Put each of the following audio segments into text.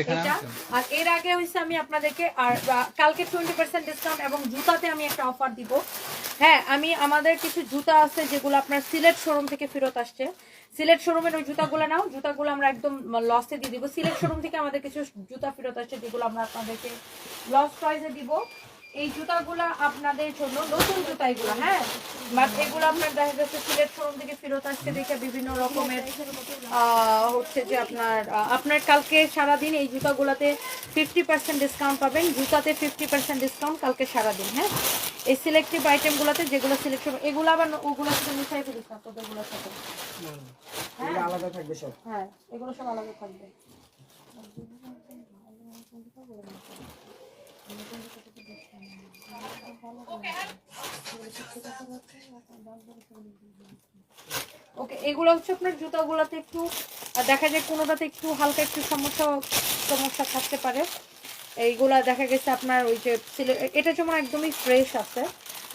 এটা আর এর আগে হয়েছে আমি আপনাদেরকে আর কালকে টোয়েন্টি পার্সেন্ট ডিসকাউন্ট এবং জুতাতে আমি একটা অফার দিব। হ্যাঁ আমি আমাদের কিছু জুতা আছে যেগুলো আপনার সিলেট শোরুম থেকে ফেরত আসছে। সিলেট শোরুমের ওই জুতাগুলো নাও জুতাগুলো আমরা একদম লসে দিয়ে দিব। সিলেট শোরুম থেকে আমাদের কিছু জুতা ফেরত আসছে যেগুলো আমরা আপনাদেরকে লস প্রাইসে দিব। এই জুতাগুলো আপনাদের জন্য নতুন জুতা এগুলো হ্যাঁ? বাট এগুলো আপনার দেখা যাচ্ছে সিলেট শোরুম থেকে ফেরত আসছে দেখে বিভিন্ন রকমের হচ্ছে যে আপনার আপনার কালকে সারাদিন এই জুতাগুলোতে ফিফটি পার্সেন্ট ডিসকাউন্ট পাবেন জুতাতে ফিফটি পার্সেন্ট ডিসকাউন্ট কালকে সারাদিন হ্যাঁ? এই সিলেক্টিভ আইটেমগুলোতে যেগুলো সিলেক্টিভ এগুলো আবার ওগুলো সাথে মিশাই ফেলিস না তোদেরগুলোর সাথে এগুলো আলাদা থাকবে সব। হ্যাঁ এগুলো সব আলাদা থাকবে। ওকে, এগুলো হচ্ছে আপনার জুতাগুলোতে একটু দেখা যায় কোনোটাতে একটু হালকা একটু সমস্যা সমস্যা থাকতে পারে। এইগুলা দেখা গেছে আপনার ওই যে এটা যেমন একদমই ফ্রেশ আছে।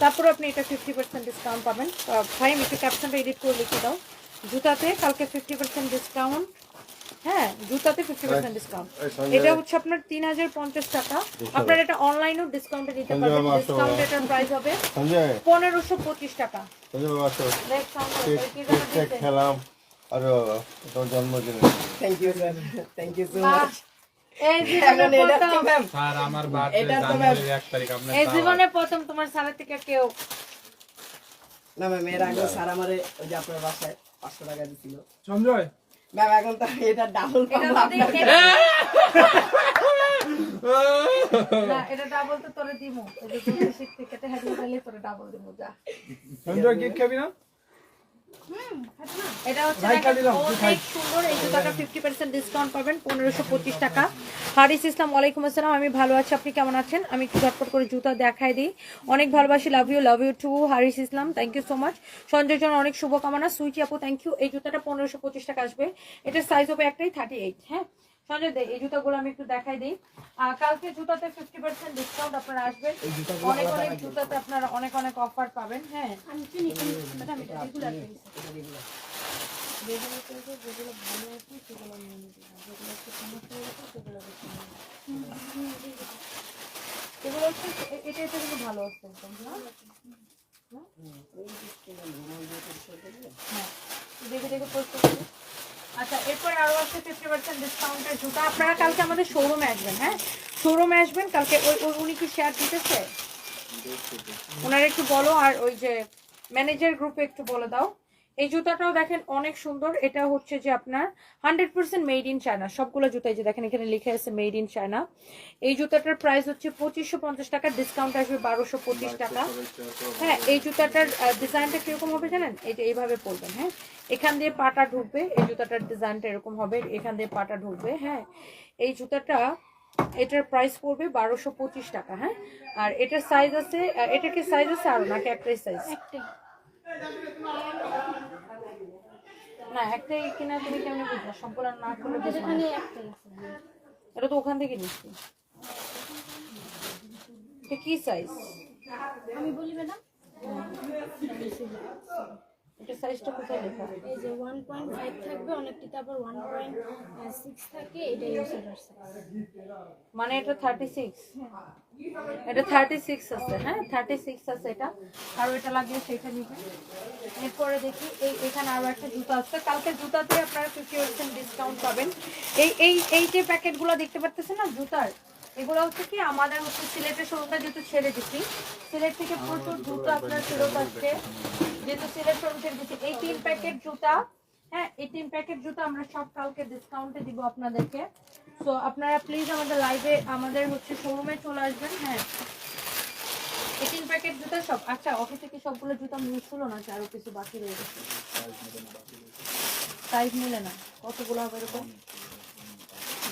তারপরে আপনি এটা ফিফটি পার্সেন্ট ডিসকাউন্ট পাবেন। ভাই, আমি একটু ক্যাপশনটা এডিট করে লিখে দাও। জুতাতে কালকে ফিফটি পার্সেন্ট ডিসকাউন্ট হ্যাঁ জুতাতে ফিফটি পার্সেন্ট ডিসকাউন্ট এটা হচ্ছে আপনার তিন হাজার পঞ্চাশ টাকা। আপনার এটা অনলাইনেও ডিসকাউন্টে দিতে পারবেন। ডিসকাউন্ট এটার প্রাইস হবে সঞ্জয়। পনেরোশো পঁচিশ টাকা। খেলাম। আর তোমার জন্মদিনে thank you sir thank you so much জীবনে প্রথম তোমার সালের থেকে কেউ না ম্যাম এর আগে স্যার আমারে ওই যে আপনার বাসায় পাঁচশো টাকা দিছিল। সঞ্জয় ম্যাম এখন তো এটা ডাবল পাবো না এটা ডাবল তো তোরে দিমু। এটা থেকে কেটে হাতে উঠাইলে তোরে ডাবল দিমু যা। সঞ্জয় কেক খাবি না? এটা হচ্ছে ভাই দেখেন, দিলাম, তুই অনেক সুন্দর এই জুতাটা ফিফটি পার্সেন্ট ডিসকাউন্ট পাবেন পনেরোশো পঁচিশ টাকা। হারিস ইসলাম ওয়ালাইকুম আসসালাম আমি ভালো আছি আপনি কেমন আছেন? আমি একটু ঝটপট করে জুতা দেখাই দিই। অনেক ভালোবাসি love you love you too Haris Islam thank you so much Sanjay Jon অনেক শুভকামনা সুইচি আপু থ্যাংক ইউ এই জুতাটা পনেরোশো পঁচিশ টাকা আসবে। এটার সাইজ হবে একটাই থার্টি এইট হ্যাঁ? সঞ্জয় দে এই জুতাগুলো আমি একটু দেখাই দিই। কালকে জুতাতে ফিফটি পার্সেন্ট ডিসকাউন্ট আপনারা আসবেন। অনেক অনেক জুতাতে আপনারা অনেক অনেক অফার পাবেন হ্যাঁ। এগুলো হচ্ছে এটা এটা কিন্তু ভালো আছে? হ্যাঁ। দেখে দেখে পোস্ট করব আচ্ছা এরপর আরও আছে ফিফটি পার্সেন্ট ডিসকাউন্টের জুতো। আপনারা কালকে আমাদের শোরুমে আসবেন হ্যাঁ? শোরুমে আসবেন কালকে ওই ওই উনি কি শেয়ার দিতেছে? ওনারা একটু বলো আর ওই যে ম্যানেজার গ্রুপে একটু বলে দাও। এই জুতাটাও দেখেন অনেক সুন্দর। এটা হচ্ছে যে আপনার hundred percent made in China সবগুলো জুতাই যে দেখেন, এখানে লিখে আছে মেড ইন চায়না এই জুতাটার প্রাইস হচ্ছে পঁচিশশো পঞ্চাশ টাকা ডিসকাউন্ট আসবে বারোশো পঁচিশ টাকা। হ্যাঁ এই জুতাটার ডিজাইনটা কীরকম হবে জানেন? যে এইভাবে পরবেন হ্যাঁ? এখান দিয়ে পাটা ঢুকবে, এই জুতাটার ডিজাইনটা এরকম হবে, এখান দিয়ে পাটা ঢুকবে হ্যাঁ? এই জুতাটা, এটার প্রাইস পড়বে বারোশো পঁচিশ টাকা হ্যাঁ? আর এটার সাইজ আছে এটার কি সাইজ আছে আরও নাকি একটাই সাইজ না একটাই কিনা তুমি কেমনে বুঝলা সম্পূর্ণ না করলে বুঝবা না। এটা তো ওখান থেকে নিচ্ছি এটা কি সাইজ আমি বলি ম্যাডাম? এটা সাইজটা কোথায় লেখা? এই যে ওয়ান পয়েন্ট ফাইভ থাকবে অনেকটিতে আবার ওয়ান পয়েন্ট সিক্স থাকে এটা ইউসার মানে এটা থার্টি সিক্স এটা থার্টি সিক্স আছে হ্যাঁ? থার্টি সিক্স আছে এটা। আর ওইটা লাগিয়ে সেটা নিবেন। এরপরে দেখি এই এখানে আরও একটা জুতা আছে। কালকে জুতাতে আপনারা ফিফটি পার্সেন্ট ডিসকাউন্ট পাবেন। এই এই এই যে প্যাকেটগুলো দেখতে পাচ্ছেন না জুতার? এগুলো হচ্ছে কি আমাদের হচ্ছে সিলেটের শোরুমটা যেহেতু ছেড়ে দিচ্ছি সিলেট থেকে প্রচুর জুতো আপনার ফেরত আসছে। যেহেতু সিলেট শোরুম ছেড়ে দিচ্ছি এই তিন প্যাকেট জুতা হ্যাঁ এই তিন প্যাকেট জুতো আমরা সব কালকে ডিসকাউন্টে দিব আপনাদেরকে। তো আপনারা প্লিজ আমাদের লাইভে আমাদের হচ্ছে শোরুমে চলে আসবেন হ্যাঁ। এই তিন প্যাকেট জুতো সব আচ্ছা অফিস থেকে সবগুলো জুতো মিস হলো না আরও কিছু বাকি রয়ে গেছে সাইজ মিলে না কতগুলো হবে এরকম?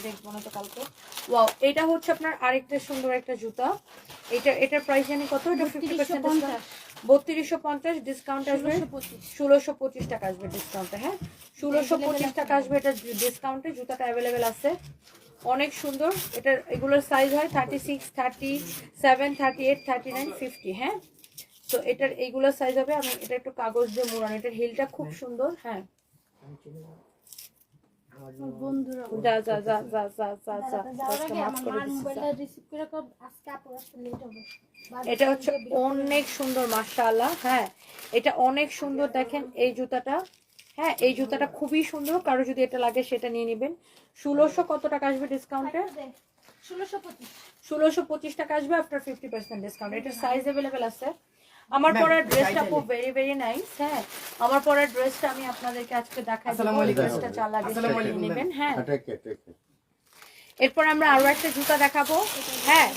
দেখব না তো কালকে। ওয়াও এটা হচ্ছে আপনার আরেকটা সুন্দর একটা জুতা। এটা এটার প্রাইস জানি কত? এটা ফিফটি পার্সেন্ট বত্রিশশো পঞ্চাশ। ডিসকাউন্ট আসবে। ষোলোশো পঁচিশ। টাকা আসবে ডিসকাউন্টে হ্যাঁ। ষোলোশো পঁচিশ টাকা আসবে এটা ডিসকাউন্টে জুতাটা অ্যাভেলেবেল আছে। অনেক সুন্দর। এটা এগুলোর সাইজ হয় thirty six thirty seven thirty eight thirty nine fifty হ্যাঁ? তো এটার এইগুলোর সাইজ হবে আমি এটা একটু কাগজ দিয়ে মোড়ানো। এটার হিলটা খুব হ্যাঁ। সুন্দর হ্যাঁ। এটা হচ্ছে অনেক সুন্দর মাসা আল্লাহ হ্যাঁ। এটা অনেক সুন্দর দেখেন এই জুতাটা। হ্যাঁ এই জুতাটা খুবই সুন্দর। কারও যদি এটা লাগে সেটা নিয়ে নেবেন। ষোলোশো কত টাকা আসবে ডিসকাউন্টে ষোলোশো পঁচিশ। টাকা আসবে আফটার ফিফটি পার্সেন্ট ডিসকাউন্ট এটার সাইজ অ্যাভেলেবেল আছে। আমার পরার ড্রেসটা খুব ভেরি ভেরি নাইস হ্যাঁ আমার পরার ড্রেসটা আমি আপনাদেরকে আজকে দেখাই ড্রেসটা চা লাগে আসসালামু সেটা আলাইকুম, নেবেন। হ্যাঁ। ঠিক এরপর আমরা আরও একটা জুতা দেখাবো। হ্যাঁ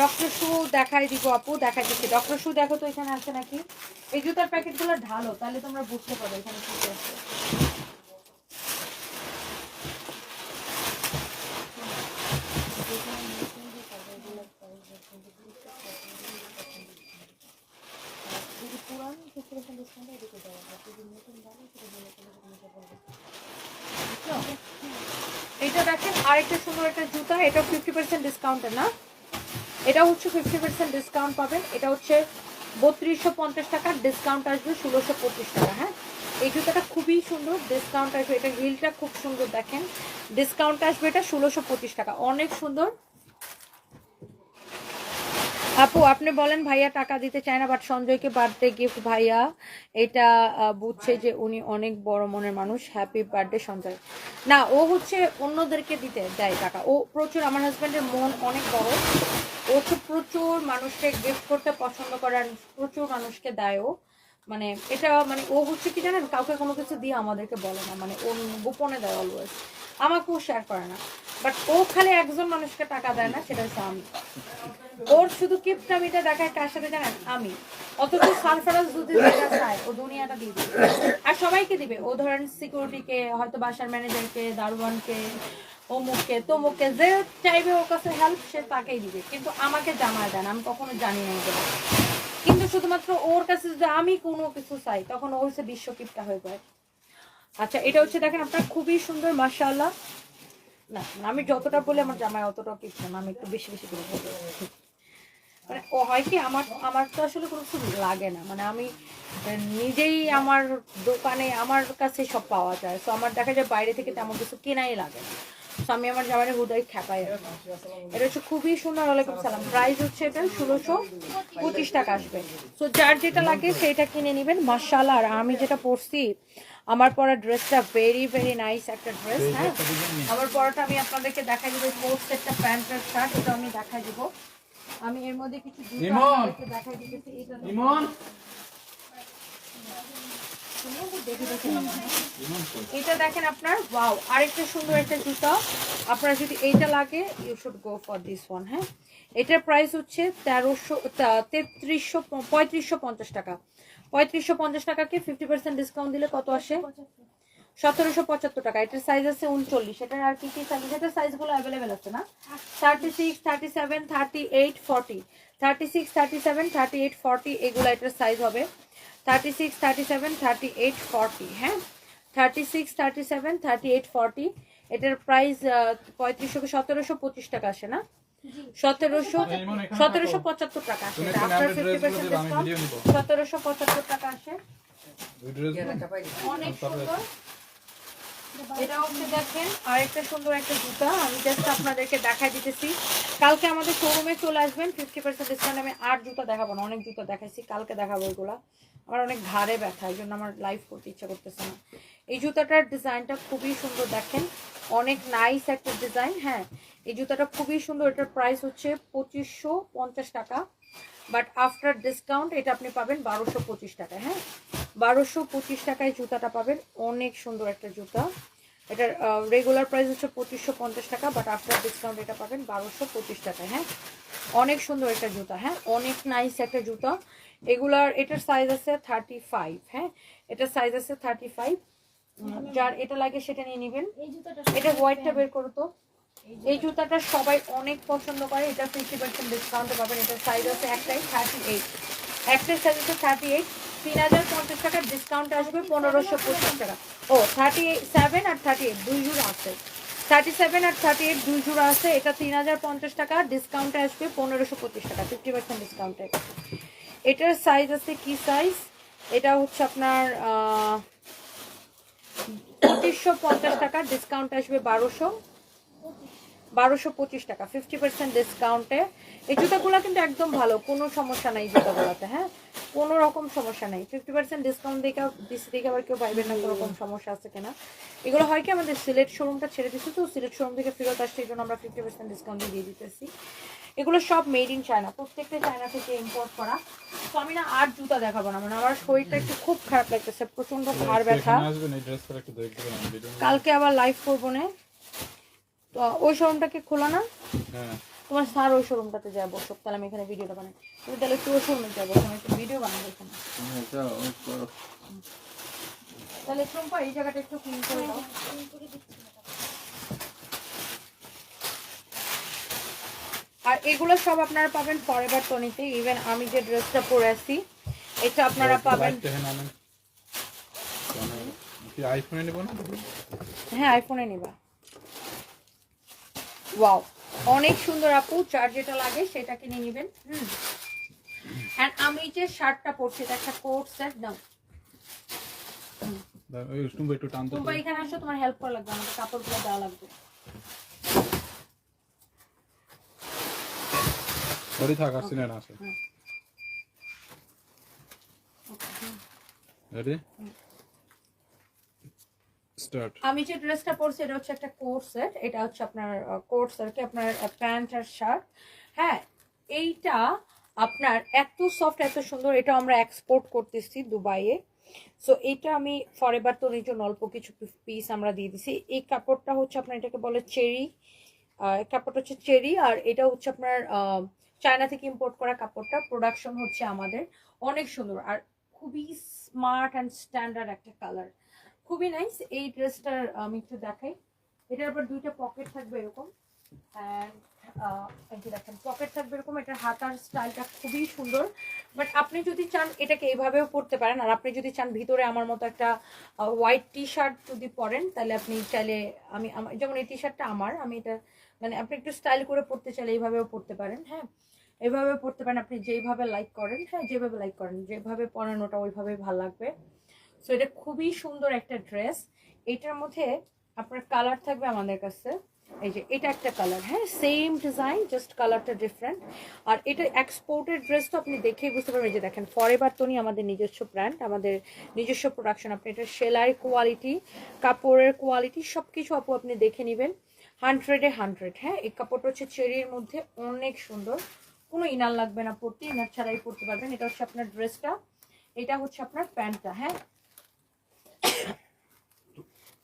ডক্টর শু দেখাই দিব আপু দেখাই দিচ্ছি ডক্টর শু দেখো তো এখানে আছে নাকি এই জুতার প্যাকেটগুলো ঢালো তাহলে তোমরা বুঝতে পারো এখানে কি আছে যদি পুরান 50% discount এদিকে দেওয়া হবে। যদি নতুন ভালো, সেটা দিলে কোনো সমস্যা পড়বে না। বুঝছ? এটা দেখেন আরেকটা সুন্দর একটা জুতা এটা ফিফটি পার্সেন্ট ডিসকাউন্টে না এটা হচ্ছে ফিফটি পার্সেন্ট ডিসকাউন্ট পাবেন। এটা হচ্ছে বত্রিশশো পঞ্চাশ টাকার ডিসকাউন্ট আসবে ষোলোশো পঁচিশ টাকা হ্যাঁ? এই জুতাটা খুবই সুন্দর ডিসকাউন্ট আসবে। এটা হিলটা খুব সুন্দর দেখেন। ডিসকাউন্ট আসবে এটা ষোলোশো পঁচিশ টাকা, অনেক সুন্দর। আপু, আপনি বলেন ভাইয়া টাকা দিতে চায় না বাট সঞ্জয়কে বার্থডে গিফট ভাইয়া। এটা বুঝছে যে উনি অনেক বড় মনের মানুষ। Happy birthday Sanjay. না, ও হচ্ছে অন্যদেরকে দিতে দেয় টাকা। ও প্রচুর, আমার হাজব্যান্ডের মন অনেক বড়। ও হচ্ছে প্রচুর মানুষকে গিফট করতে পছন্দ করে আর প্রচুর মানুষকে দেয় ও। মানে এটা মানে ও হচ্ছে কি জানেন? কাউকে কোনো কিছু দিয়ে আমাদেরকে বলে না। মানে ও গোপনে দেয় অলওয়েজ আমাকেও শেয়ার করে না। বাট ও খালি একজন মানুষকে টাকা দেয় না, সেটা হচ্ছে আমি। ওর শুধু কিপটামিটা দেখায় কার সাথে জানেন? আমি। অথচ সারফারাজ যদি চায় ও দুনিয়াটা দিয়ে দিবে। আর সবাইকে দিবে। ও ধরেন সিকিউরিটিকে হয়তো বাসার ম্যানেজারকে দারোয়ানকে অমুককে, তমুককে, যে চাইবে ওর কাছে হেল্প সে তাকেই দিবে। কিন্তু আমাকে জামায় দেন, আমি কখনো জানি না এগুলো কিন্তু শুধুমাত্র ওর কাছে যদি আমি কোনো কিছু চাই, তখন ও হচ্ছে বিশ্বকিপটা হয়ে যায়। আচ্ছা এটা হচ্ছে দেখেন, আপনার খুবই সুন্দর, মাশাআল্লাহ। না, আমি যতটা বলি, আমার জামাই অতটা কিছু না, আমি একটু বেশি বেশি করে বলব মানে ও হয় কি, আমার আমার তো আসলে কোনো কিছু লাগে না। মানে আমি নিজেই আমার দোকানে, আমার কাছে সব পাওয়া যায়। তো আমার দেখা যায় বাইরে থেকে তেমন কিছু কেনাই লাগে না। আমি আমার জামাইয়ের হুদাই খেপাই এটা হচ্ছে খুবই সুন্দর ওয়ালাইকুম সালাম। প্রাইস হচ্ছে এটা ষোলোশো পঁচিশ টাকা আসবে। তো যার যেটা লাগে সেটা কিনে নেবেন। মার্শাল্লাহ আর আমি যেটা পরছি আমার পরা ড্রেসটা ভেরি ভেরি নাইস একটা ড্রেস হ্যাঁ? আমার পরাটা আমি আপনাদেরকে দেখাই দিব স্পোর্টস একটা প্যান্ট আর শার্ট এটা আমি দেখাই দিব। আমি এর মধ্যে কিছু দেখাই দিতেছি এটা এটা দেখেন আপনার ওয়াও আরেকটা সুন্দর একটা জুতা। আপনার যদি এইটা লাগে you should go for this one হ্যাঁ? এটার প্রাইস হচ্ছে তেরোশো তেত্রিশশো, পঁয়ত্রিশশো পঞ্চাশ টাকা। পঁয়ত্রিশশো পঞ্চাশ টাকাকে ফিফটি পার্সেন্ট ডিসকাউন্ট দিলে কত আসে? সতেরোশো পঁচাত্তর টাকা। এটার সাইজ আছে উনচল্লিশ। এটার আর কি কি সাইজ এটার সাইজগুলো অ্যাভেলেবেল আছে না? Thirty six thirty seven thirty eight forty thirty six thirty seven thirty eight forty এগুলো এটার সাইজ হবে। Thirty six thirty seven thirty eight forty হ্যাঁ? Thirty six thirty seven thirty eight forty এটার price পঁয়ত্রিশশো সতেরোশো পঁচিশ টাকা আসে না? সতেরোশো সতেরোশো পঁচাত্তর টাকা আসে। আফটার ফিফটি পার্সেন্ট after আমাদের 50% ড্রেসগুলো দিবা, আমি discount, ভিডিও নিব। সতেরোশো পঁচাত্তর টাকা আসে। অনেক সুন্দর। দেখেন আরেকটা সুন্দর একটা জুতা। আমি জাস্ট আপনাদেরকে দিতেছি। কালকে আমাদের শোরুমে চলে আসবেন ফিফটি পার্সেন্ট আমি আর দেখাবো না, অনেক জুতা দেখাইছি, কালকে দেখাবো আমার অনেক ব্যথা জন্য আমার করতে ইচ্ছা এই ডিজাইনটা খুবই সুন্দর দেখেন, অনেক নাইস একটা ডিজাইন হ্যাঁ। এই জুতাটা খুবই সুন্দর, এটার প্রাইস হচ্ছে পঁচিশশো পঞ্চাশ টাকা। বাট আফটার ডিসকাউন্ট এটা আপনি পাবেন বারোশো পঁচিশ টাকায় হ্যাঁ? বারোশো পঁচিশ টাকায় জুতাটা পাবেন অনেক সুন্দর একটা জুতা। এটার রেগুলার প্রাইস হচ্ছে পঁচিশশো পঞ্চাশ টাকা বাট আফটার ডিসকাউন্ট এটা পাবেন বারোশো পঁচিশ টাকায় হ্যাঁ? অনেক সুন্দর একটা জুতা হ্যাঁ? অনেক নাইস একটা জুতা। এগুলার এটার সাইজ আছে থার্টি ফাইভ হ্যাঁ? এটার সাইজ আছে থার্টি ফাইভ যার এটা লাগে সেটা নিয়ে নেবেন। এটা হোয়াইটটা বের করো তো। এই জুতাটা সবাই অনেক পছন্দ করে। এটা ফিফটি পার্সেন্ট ডিসকাউন্টে পাবেন। এটার সাইজ আছে একটাই থার্টি এইট একটার সাইজ আছে থার্টি এইট তিন হাজার পঞ্চাশ টাকার ডিসকাউন্ট আসবে পনেরোশো পঁচিশ টাকা। ও থার্টি সেভেন আর থার্টি এইট দুই জোড়া আছে। থার্টি সেভেন আর থার্টি এইট দুই জোড়া আছে। এটা তিন হাজার পঞ্চাশ টাকা ডিসকাউন্টে আসবে পনেরোশো পঁচিশ টাকা ফিফটি পার্সেন্ট ডিসকাউন্টে এটার সাইজ আছে কি সাইজ এটা হচ্ছে আপনার পঁচিশশো পঞ্চাশ টাকা ডিসকাউন্ট আসবে বারোশো। বারোশো পঁচিশ টাকা ফিফটি পার্সেন্ট ডিসকাউন্টে এই জুতাগুলো কিন্তু একদম ভালো কোনো সমস্যা নাই জুতাগুলোতে হ্যাঁ? কোনো রকম সমস্যা নেই। ফিফটি পার্সেন্ট ডিসকাউন্ট দেখে দিচ্ছে দেখে আবার কেউ পাইবেন না কোনো রকম সমস্যা আছে কিনা। এগুলো হয় কি আমাদের সিলেট শোরুমটা ছেড়ে দিচ্ছে তো সিলেট শোরুম থেকে ফেরত আসছে এই জন্য আমরা ফিফটি পার্সেন্ট ডিসকাউন্ট দিয়ে দিতেছি। এগুলো সব মেড ইন চায়না প্রত্যেকটা চায়না থেকে ইম্পোর্ট করা। তো আমি না আর জুতা দেখাবো না মানে আমার শরীরটা একটু খুব খারাপ লাগতেছে প্রচণ্ড ঘাড় ব্যথা। পারেন ভিডিও কালকে আবার লাইভ করব না। ওই শোরুমটাকে খোলা না? হ্যাঁ। তোমার স্যার ওই শোরুমটাতে যাব বসো তাহলে আমি এখানে ভিডিওটা বানাই। তুমি তাহলে একটু ওই শোরুমে যাব তুমি একটু ভিডিও বানাবো এখানে তাহলে টুম্পা এই জায়গাটা একটু ক্লিন করে দাও। আর এগুলো সব আপনারা পাবেন ফরএভার টনিতে ইভেন আমি যে ড্রেসটা পরে আছি এটা আপনারা পাবেন দেখেন অনেক কি আইফোনে নেব না? হ্যাঁ আইফোনে নিবা। ওয়াও অনেক সুন্দর আপু চার যেটা লাগে সেটা কিনে নেবেন। হুম। এন্ড আমি যে শার্টটা পরছি এটা একটা কোট সেট দাও তোমরা এখানে আসো তোমার হেল্প করা লাগবে আমাকে কাপড়গুলো দেওয়া লাগবে। সরি থাক আসছি না আসে। রেডি স্টার্ট আমি যে ড্রেসটা পরছি, এটা হচ্ছে একটা কোট সেট এটা হচ্ছে আপনার কোট সেট কি আপনার প্যান্ট আর শার্ট হ্যাঁ এইটা আপনার এত সফট এত সুন্দর, এটা আমরা এক্সপোর্ট করতেছি দুবাইয়ে। সো এইটা আমি ফরএভার তো জন্য অল্প কিছু পিস আমরা দিয়ে দিছি। এই কাপড়টা হচ্ছে আপনার এটাকে বলে চেরি কাপড়টা হচ্ছে চেরি আর এটা হচ্ছে আপনার চায়না থেকে ইম্পোর্ট করা কাপড়টা। প্রোডাকশন হচ্ছে আমাদের। অনেক সুন্দর, আর খুবই স্মার্ট অ্যান্ড স্ট্যান্ডার্ড একটা কালার খুবই নাইস এই ড্রেসটার আমি একটু দেখাই। এটার আবার দুইটা পকেট থাকবে এরকম। অ্যান্ড পকেট থাকবে এরকম। এটার হাতার স্টাইলটা খুবই সুন্দর। বাট আপনি যদি চান, এটাকে এইভাবেও পরতে পারেন। আর আপনি যদি চান, ভিতরে আমার মতো একটা হোয়াইট টি শার্ট যদি পরেন, তাহলে আপনি চাইলে, আমি যেমন এই টি শার্টটা আমার, আমি এটা মানে আপনি একটু স্টাইল করে পরতে চাইলে এইভাবেও পরতে পারেন হ্যাঁ? এইভাবে পরতে পারেন। আপনি যেইভাবে লাইক করেন হ্যাঁ যেভাবে লাইক করেন, যেভাবে পরেন, ওটা ওইভাবেই ভালো লাগবে। সো এটা খুবই সুন্দর একটা ড্রেস এটার মধ্যে আপনার কালার থাকবে আমাদের কাছে। এই যে, এটা একটা কালার হ্যাঁ? সেম ডিজাইন জাস্ট কালারটা ডিফারেন্ট আর এটা এক্সপোর্টেড ড্রেস তো আপনি দেখেই বুঝতে পারবেন। যে দেখেন ফরেভার তোনি আমাদের নিজস্ব ব্র্যান্ড আমাদের নিজস্ব প্রোডাকশন আপনি এটা সেলাই কোয়ালিটি কাপড়ের কোয়ালিটি সব কিছু আপু আপনি দেখে নেবেন। হান্ড্রেডে হান্ড্রেড হ্যাঁ? এই কাপড়টা হচ্ছে চেরির মধ্যে অনেক সুন্দর। কোনো ইনার লাগবে না পরতে ইনার ছাড়াই পরতে পারবেন। এটা হচ্ছে আপনার ড্রেসটা এটা হচ্ছে আপনার প্যান্টটা হ্যাঁ?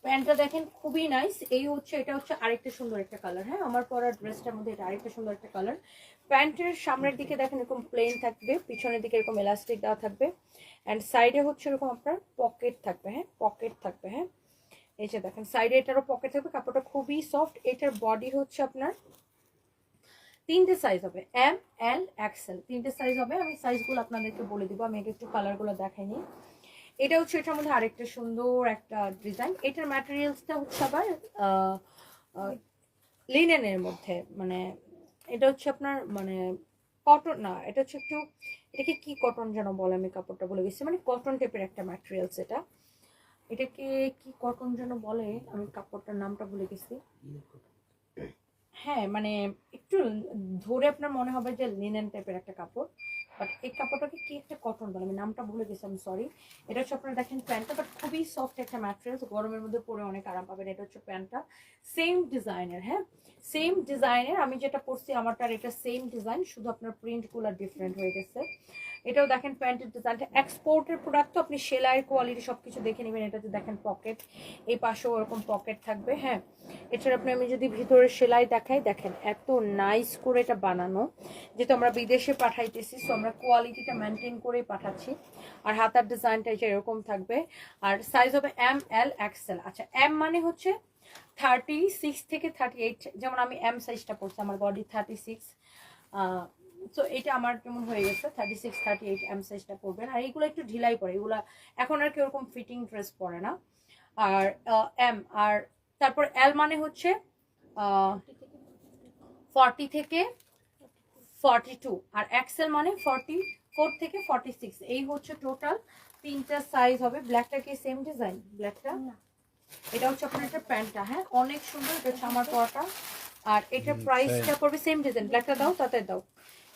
প্যান্টটা দেখেন খুবই নাইস এই হচ্ছে, এটা হচ্ছে আরেকটা সুন্দর একটা কালার হ্যাঁ? আমার পরা ড্রেসটার মধ্যে এটা আরেকটা সুন্দর একটা কালার প্যান্টের সামনের দিকে দেখেন এরকম প্লেন থাকবে, পিছনের দিকে এরকম এলাস্টিক দেওয়া থাকবে। অ্যান্ড সাইডে হচ্ছে এরকম আপনার পকেট থাকবে হ্যাঁ? পকেট থাকবে হ্যাঁ? এই যে দেখেন সাইডে এটারও পকেট থাকবে, কাপড়টা খুবই সফট এটার বডি হচ্ছে আপনার তিনটে সাইজ হবে এম এল এক্সেল তিনটে সাইজ হবে, আমি সাইজগুলো আপনাদেরকে বলে দিব, আমি একটু কালারগুলো দেখাইনি এটা হচ্ছে, এটার মধ্যে আরেকটা সুন্দর একটা ডিজাইন এটার ম্যাটেরিয়ালসটা হচ্ছে আবার লিনেনের মধ্যে। মানে এটা হচ্ছে আপনার মানে কটন না, এটা হচ্ছে একটু, এটাকে কি কটন যেন বলে, আমি কাপড়টা বলে গেছি। মানে কটন টাইপের একটা ম্যাটেরিয়ালস এটা। এটাকে কি কটন যেন বলে, আমি কাপড়টার নামটা ভুলে গেছি। হ্যাঁ মানে একটু ধরে আপনার মনে হবে যে লিনেন টাইপের একটা কাপড়। বাট এই কাপড়টাকে কি একটা কটন বলে? আমি নামটা ভুলে গেছি আমি সরি এটা হচ্ছে আপনারা দেখেন প্যান্টটা বাট খুবই সফট একটা ম্যাট্রেস গরমের মধ্যে পরে অনেক আরাম পাবেন। এটা হচ্ছে প্যান্টটা। সেম ডিজাইনের হ্যাঁ? সেম ডিজাইনের আমি যেটা পরছি আমারটার এটা সেম ডিজাইন শুধু আপনার প্রিন্টগুলো ডিফারেন্ট হয়ে গেছে। এটাও দেখেন প্যান্টের ডিজাইনটা এক্সপোর্টের প্রোডাক্ট তো আপনি সেলাইয়ের কোয়ালিটি সব কিছু দেখে নেবেন এটাতে দেখেন পকেট এই পাশেও ওরকম পকেট থাকবে হ্যাঁ। এছাড়া আপনি, আমি যদি ভিতরে সেলাই দেখাই, দেখেন এত নাইস করে এটা বানানো, যেহেতু আমরা বিদেশে পাঠাইতেছি সো আমরা কোয়ালিটিটা মেনটেন করেই পাঠাচ্ছি। আর হাতার ডিজাইনটা এরকম থাকবে। আর সাইজ হবে এম এল এক্সেল আচ্ছা এম মানে হচ্ছে থার্টি সিক্স থেকে থার্টি এইট যেমন আমি এম সাইজটা পড়ছি আমার বডি থার্টি সিক্স তো এটা আমার কেমন হয়ে গেছে? Thirty six thirty eight M সাইজটা পরবেন। আর এইগুলো একটু ঢিলাই পড়ে এগুলো এখন আর কি ওরকম ফিটিং ড্রেস পরে না। আর এম আর তারপর এল মানে হচ্ছে ফর্টি থেকে ফর্টি টু আর এক্সেল মানে ফর্টি ফোর থেকে ফর্টি সিক্স এই হচ্ছে টোটাল তিনটা সাইজ হবে। ব্ল্যাকটা কি সেম ডিজাইন ব্ল্যাকটা না। এটা হচ্ছে আপনার একটা প্যান্টটা হ্যাঁ? অনেক সুন্দর। এটা হচ্ছে আমার পরাটা। আর এটার প্রাইসটা পড়বে সেম ডিজাইন ব্ল্যাকটা দাও তাতে দাও।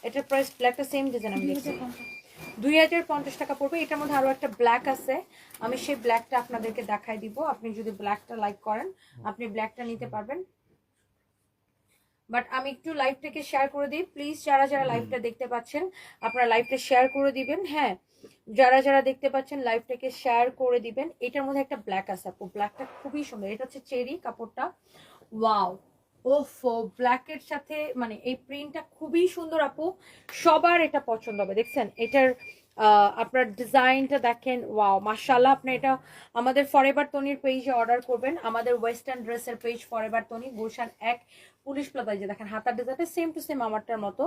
এটার প্রাইস ব্ল্যাকটা সেম ডিজাইন আমি দেখছি। দুই হাজার পঞ্চাশ টাকা পড়বে। এটার মধ্যে আরও একটা ব্ল্যাক আছে। আমি সেই ব্ল্যাকটা আপনাদেরকে দেখাই দিব। আপনি যদি ব্ল্যাকটা লাইক করেন আপনি ব্ল্যাকটা নিতে পারবেন। বাট আমি একটু লাইভটাকে শেয়ার করে দিই। প্লিজ যারা যারা লাইভটা দেখতে পাচ্ছেন আপনারা লাইভটা শেয়ার করে দিবেন। হ্যাঁ যারা যারা দেখতে পাচ্ছেন লাইভটাকে শেয়ার করে দিবেন। এটার মধ্যে একটা ব্ল্যাক আছে। আপু ব্ল্যাকটা খুবই সুন্দর। এটা হচ্ছে চেরি কাপড়টা। ওয়াও ওফ ব্ল্যাকের সাথে মানে এই প্রিন্টটা খুবই সুন্দর আপু। সবার এটা পছন্দ হবে, দেখছেন? এটার আপনার ডিজাইনটা দেখেন ওয়াও মার্শাল্লাহ আপনি এটা আমাদের ফরেভার তনির পেজে অর্ডার করবেন। আমাদের ওয়েস্টার্ন ড্রেসের পেজ ফরেভার তনি গুলশান এক পুলিশ প্লাজায় যে দেখেন, হাতার ডিজাইনটা সেম টু সেম আমারটার মতো।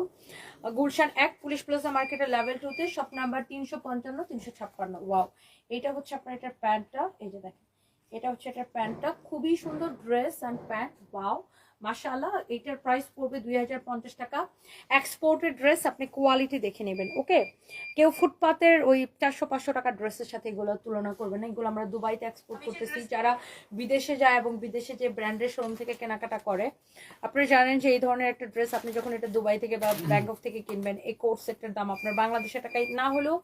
গুলশান এক পুলিশ প্লাজা মার্কেটের লেভেল টুতে শপ নাম্বার তিনশো পঞ্চান্ন, তিনশো ছাপ্পান্ন ওয়াও এটা হচ্ছে আপনার এটার প্যান্টটা এই যে দেখেন, এটা হচ্ছে এটার প্যান্টটা খুবই সুন্দর ড্রেস অ্যান্ড প্যান্ট ওয়াও মাশাআল্লাহ এটার প্রাইস পড়বে দুই হাজার পঞ্চাশ টাকা। এক্সপোর্টেড ড্রেস আপনি কোয়ালিটি দেখে নেবেন ওকে কেউ ফুটপাতের ওই চারশো পাঁচশো টাকার ড্রেসের সাথে এগুলো তুলনা করবেন না। এগুলো আমরা দুবাইতে এক্সপোর্ট করতেছি যারা বিদেশে যায় এবং বিদেশে যে ব্র্যান্ডের শোরুম থেকে কেনাকাটা করে আপনারা জানেন যে এই ধরনের একটা ড্রেস আপনি যখন এটা দুবাই থেকে বা ব্যাংকক থেকে কিনবেন এই কোর্স সেটের দাম আপনার বাংলাদেশের টাকায় না হলেও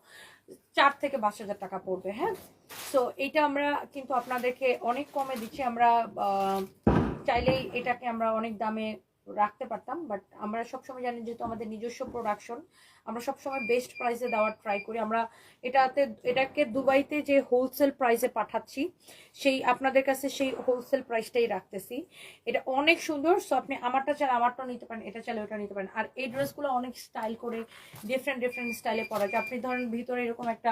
চার থেকে পাঁচ হাজার টাকা পড়বে হ্যাঁ? সো এটা আমরা কিন্তু আপনাদেরকে অনেক কমে দিচ্ছি। আমরা চাইলেই এটাকে আমরা অনেক দামে রাখতে পারতাম বাট আমরা সবসময় জানি যেহেতু আমাদের নিজস্ব প্রোডাকশন আমরা সবসময় বেস্ট প্রাইসে দেওয়ার ট্রাই করি। আমরা এটাতে, এটাকে দুবাইতে যে হোলসেল প্রাইসে পাঠাচ্ছি, সেই আপনাদের কাছে সেই হোলসেল প্রাইসটাই রাখতেছি। এটা অনেক সুন্দর সো আপনি আমারটা চাইলে আমারটা নিতে পারেন, এটা চাইলে ওটা নিতে পারেন। আর এই ড্রেসগুলো অনেক স্টাইল করে ডিফারেন্ট ডিফারেন্ট স্টাইলে পরা যায়। আপনি ধরেন ভিতরে এরকম একটা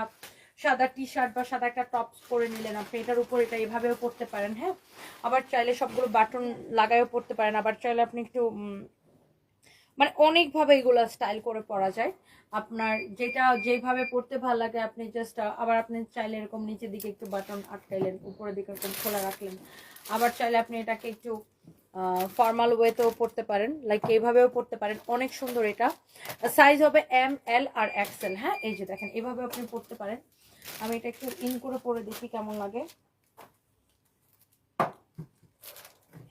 সাদা টি শার্ট বা সাদা একটা টপস পরে নিলেন আপনি। এটার উপর এটা এভাবেও পরতে পারেন হ্যাঁ? আবার চাইলে সবগুলো বাটন লাগায়ও পরতে পারেন। আবার চাইলে আপনি একটু মানে অনেকভাবে এগুলো স্টাইল করে পরা যায়। আপনার যেটা, যেভাবে পড়তে ভালো লাগে, আপনি জাস্ট আবার আপনি চাইলে এরকম নিচের দিকে একটু বাটন আটকাইলেন, উপরের দিকে এরকম খোলা রাখলেন। আবার চাইলে আপনি এটাকে একটু ফর্মাল ওয়েতেও পড়তে পারেন লাইক এইভাবেও পড়তে পারেন। অনেক সুন্দর এটা। সাইজ হবে এম এল আর এক্সেল হ্যাঁ? এই যে দেখেন, এভাবে আপনি পড়তে পারেন। আমি এটা একটু ইন করে পরে দেখি কেমন লাগে।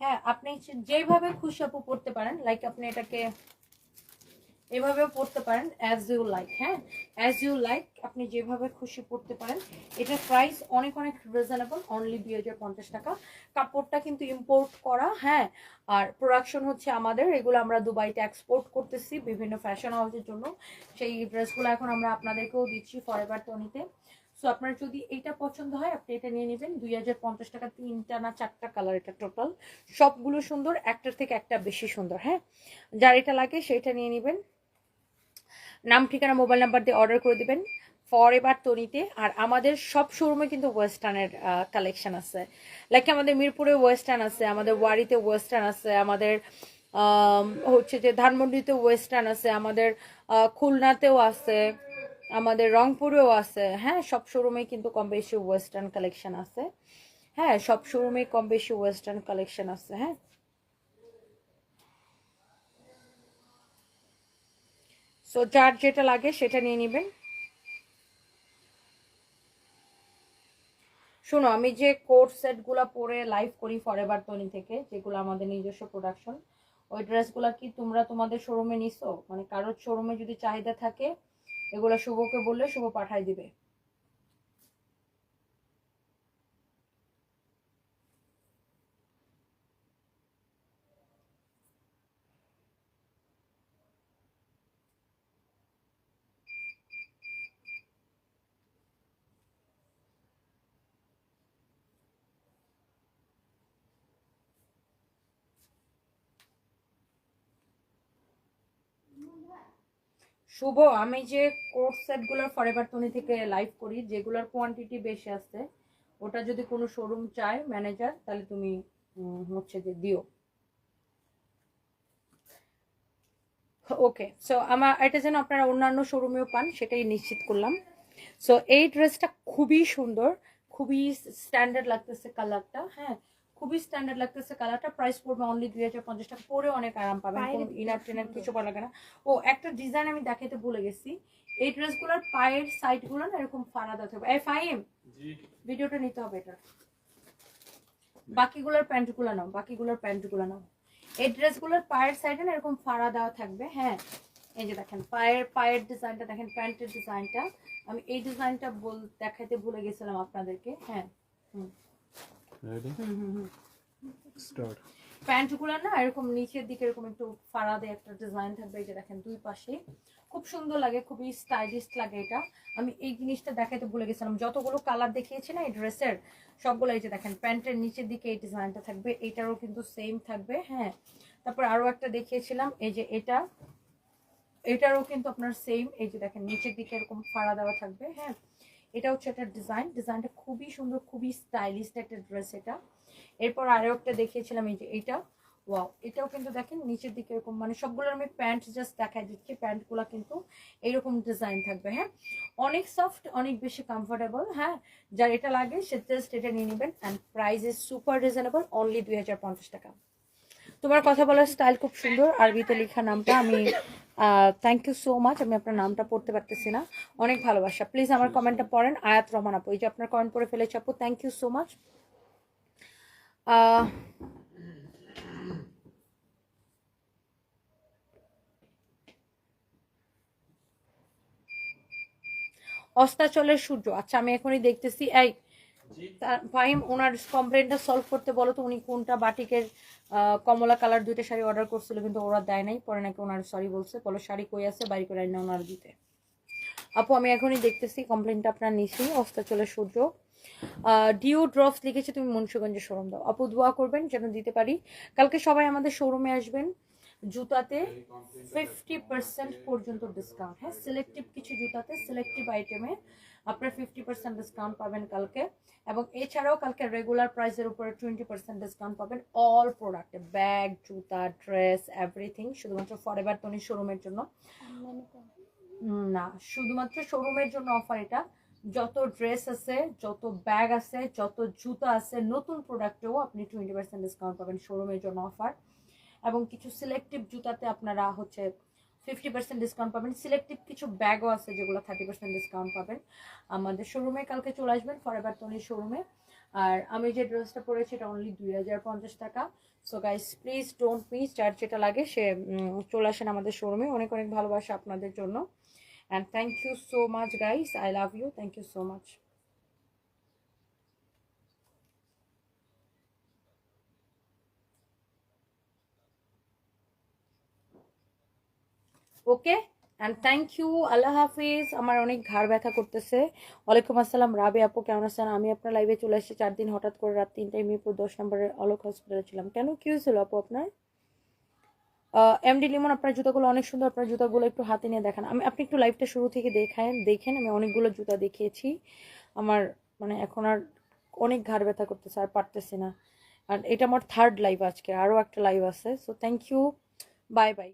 হ্যাঁ আপনি যেভাবে খুশি আপু পড়তে পারেন লাইক আপনি এটাকে এভাবেও পড়তে পারেন অ্যাজ ইউ লাইক হ্যাঁ? অ্যাজ ইউ লাইক আপনি যেভাবে খুশি পড়তে পারেন এটার প্রাইস অনেক অনেক রিজনেবল অনলি দুই হাজার পঞ্চাশ টাকা। কাপড়টা কিন্তু ইম্পোর্ট করা হ্যাঁ? আর প্রোডাকশন হচ্ছে আমাদের, এগুলো আমরা দুবাইতে এক্সপোর্ট করতেছি বিভিন্ন ফ্যাশন হাউসের জন্য। সেই ড্রেসগুলো এখন আমরা আপনাদেরকেও দিচ্ছি ফরএভার টনিতে সো আপনার যদি এটা পছন্দ হয়, আপনি এটা নিয়ে নেবেন। দুই হাজার পঞ্চাশ টাকা, তিনটা না চারটা কালার এটা টোটাল সবগুলো সুন্দর, একটার থেকে একটা বেশি সুন্দর হ্যাঁ? যার এটা লাগে, সেটা নিয়ে নেবেন। নাম, ঠিকানা মোবাইল নাম্বার দিয়ে অর্ডার করে দেবেন। ফর এবার তনিতে আর আমাদের সব শোরুমে কিন্তু ওয়েস্টার্নের কালেকশন আছে। লাইক আমাদের মিরপুরে ওয়েস্টার্ন আছে, আমাদের ওয়ারিতে ওয়েস্টার্ন আছে, আমাদের হচ্ছে যে ধানমন্ডিতে ওয়েস্টার্ন আছে, আমাদের খুলনাতেও আছে। আমাদের রংপুরেও আছে। হ্যাঁ সব শোরুমে কিন্তু কম বেশি ওয়েস্টার্ন কালেকশন আছে। হ্যাঁ সব শোরুমে কম বেশি ওয়েস্টার্ন কালেকশন আছে। হ্যাঁ। সো যার যেটা লাগে সেটা নিয়ে নেবেন। শোনো, আমি যে কোট সেটগুলো পরে লাইভ করি ফরএভার তনি থেকে, যেগুলো আমাদের নিজস্ব প্রোডাকশন ওই ড্রেসগুলো কি তোমরা তোমাদের শোরুমে নিছো? মানে কারোর শোরুমে যদি চাহিদা থাকে এগুলো শুভকে বললে শুভ পাঠাই দিবে। শুভ, আমি যে কোর্স সেটগুলোর ফরএভার তনি থেকে লাইভ করি, যেগুলোর কোয়ান্টিটি বেশি আছে, ওটা যদি কোনো শোরুম চায় ম্যানেজার তাহলে তুমি হচ্ছে যে দিও। ওকে সো আমার, এটা যেন আপনারা অন্যান্য শোরুমেও পান, সেটাই নিশ্চিত করলাম। সো এই ড্রেসটা খুবই সুন্দর, খুবই স্ট্যান্ডার্ড লাগতেছে কালারটা হ্যাঁ? খুবই স্ট্যান্ডার্ড লাগতেছে কালারটা প্রাইস পড়বে অনলি দুই হাজার পঞ্চাশ টাকা। পরে অনেক আরাম পাবেন। ইনার টিনার সুন্দর। কিছু করা লাগে না। ও একটা ডিজাইন আমি দেখাতে ভুলে গেছি। এই ড্রেসগুলোর পায়ের সাইডগুলো না এরকম ফাড়া দেওয়া থাকবে এই ফাইম জি। ভিডিওটা নিতে হবে এটা। বাকিগুলোর প্যান্টগুলো নাও বাকিগুলোর প্যান্টগুলো নাও। এই ড্রেসগুলোর পায়ের সাইডে না এরকম ফাড়া দেওয়া থাকবে। হ্যাঁ এই যে দেখেন পায়ের পায়ের ডিজাইনটা দেখেন প্যান্টের ডিজাইনটা আমি এই ডিজাইনটা বল দেখাইতে ভুলে গেছিলাম আপনাদেরকে। হ্যাঁ হুম। রেডি স্টার্ট প্যান্টগুলো না এরকম নিচের দিকে এরকম একটু ফাড়াদে একটা ডিজাইন থাকবে, এই দেখেন দুই পাশে। খুব সুন্দর লাগে, খুবই স্টাইলিশ লাগে এটা। আমি এই জিনিসটা দেখাতে ভুলে গেছিলাম। যতগুলো কালার দেখিয়েছি না এই ড্রেসের সবগুলো এই যে দেখেন, প্যান্টের নিচের দিকে এই ডিজাইনটা থাকবে। এটারও কিন্তু সেম থাকবে হ্যাঁ। তারপর আরও একটা দেখিয়েছিলাম, এই যে এটা। এটারও কিন্তু আপনার সেম এই যে দেখেন, নিচের দিকে এরকম ফাড়া দেওয়া থাকবে হ্যাঁ। এটা হচ্ছে একটা ডিজাইন। ডিজাইনটা খুবই সুন্দর, খুবই স্টাইলিশ একটা ড্রেস এটা। এরপর আরও একটা দেখিয়েছিলাম, এই যে এটা। ওয়াও, এটাও কিন্তু দেখেন নিচের দিকে এরকম মানে সবগুলোর আমি প্যান্ট জাস্ট দেখাই দিচ্ছি, প্যান্টগুলো কিন্তু এরকম ডিজাইন থাকবে হ্যাঁ? অনেক সফট, অনেক বেশি কমফোর্টেবল হ্যাঁ? যার এটা লাগে, সে জাস্ট এটা নিয়ে নেবেন and price is super reasonable only দুই হাজার পঞ্চাশ টাকা। তোমার কথা বলার স্টাইল খুব সুন্দর, আরবিতে লেখা নামটা আমি থ্যাংক ইউ সো মাচ আমি আপনার নামটা পড়তে পারতেছি না। অনেক ভালোবাসা। প্লিজ আমার কমেন্টটা পড়েন। আয়াত রহমান আপু, এই যে আপনার কমেন্ট পড়ে ফেলেছে আপু থ্যাংক ইউ সো মাচ অস্তাচলের সূর্য। আচ্ছা আমি এখনই দেখতেছি। এই তা- ফাহিম, ওনার কমপ্লেনটা সলভ করতে বলো তো, উনি কোনটা বাটিকের কমলা কালার দুইটা শাড়ি অর্ডার করছিল, কিন্তু ওরা দেয় নাই। পরে নাকি ওনার সরি বলছে। বলো, শাড়ি কই আছে? বাড়ি করে আইনা ওনার দিতে। আপু, আমি এখনই দেখতেছি কমপ্লেনটা আপনার নিছি অস্তাচলের সূর্য ডিউ ড্রপস লিখেছে, তুমি মুন্সিগঞ্জের শোরুম দাও। আপু, দোয়া করবেন যেন দিতে পারি। কালকে সবাই আমাদের শোরুমে আসবেন। জুতাতে ফিফটি পার্সেন্ট পর্যন্ত ডিসকাউন্ট হ্যাঁ সিলেক্টিভ কিছু জুতাতে সিলেক্টিভ আইটেমে আপনার ফিফটি পার্সেন্ট ডিসকাউন্ট পাবেন কালকে। এবং এছাড়াও কালকে রেগুলার প্রাইসের উপরে টোয়েন্টি পার্সেন্ট ডিসকাউন্ট পাবেন অল প্রোডাক্টে ব্যাগ জুতা ড্রেস এভরিথিং শুধুমাত্র ফরএভার তনি শোরুমের জন্য। না, শুধুমাত্র শোরুমের জন্য অফার এটা। যত ড্রেস আছে, যত ব্যাগ আছে, যত জুতা আছে, নতুন প্রোডাক্টেও আপনি টোয়েন্টি পার্সেন্ট ডিসকাউন্ট পাবেন শোরুমের জন্য অফার এবং কিছু সিলেক্টিভ জুতাতে আপনারা হচ্ছে ফিফটি পার্সেন্ট ডিসকাউন্ট পাবেন। সিলেক্টিভ কিছু ব্যাগও আছে যেগুলো থার্টি পার্সেন্ট ডিসকাউন্ট পাবেন। আমাদের শোরুমে কালকে চলে আসবেন ফর ফরএভার তনির শোরুমে আর আমি যে ড্রেসটা পরেছি এটা অনলি দুই হাজার পঞ্চাশ টাকা। So guys please don't miss যার যেটা লাগে সে চলে আসেন আমাদের শোরুমে অনেক অনেক ভালোবাসা আপনাদের জন্য। And thank you so much guys I love you thank you so much okay and thank you আল্লাহ হাফিজ, আমার অনেক ঘাড় ব্যথা করতেছে। ওয়ালাইকুম আসসালাম। রাবে আপু, কেমন আছেন? আমি আপনার লাইভে চলে এসেছি চার দিন, হঠাৎ করে রাত তিনটায় মিরপুর দশ নম্বরের অলোক হসপিটালে ছিলাম। কেন? কি হয়েছিল আপু আপনার? এমডি লিমন, আপনার জুতাগুলো অনেক সুন্দর। আপনার জুতাগুলো একটু হাতে নিয়ে দেখান। আমি, আপনি একটু লাইভটা শুরু থেকে দেখান দেখেন। আমি অনেকগুলো জুতা দেখিয়েছি। আমার মানে এখন আর অনেক ঘাড় ব্যথা করতেছে, আর পারতেছি না। আর এটা আমার থার্ড লাইভ আজকে। আরও একটা লাইভ আছে। So thank you bye bye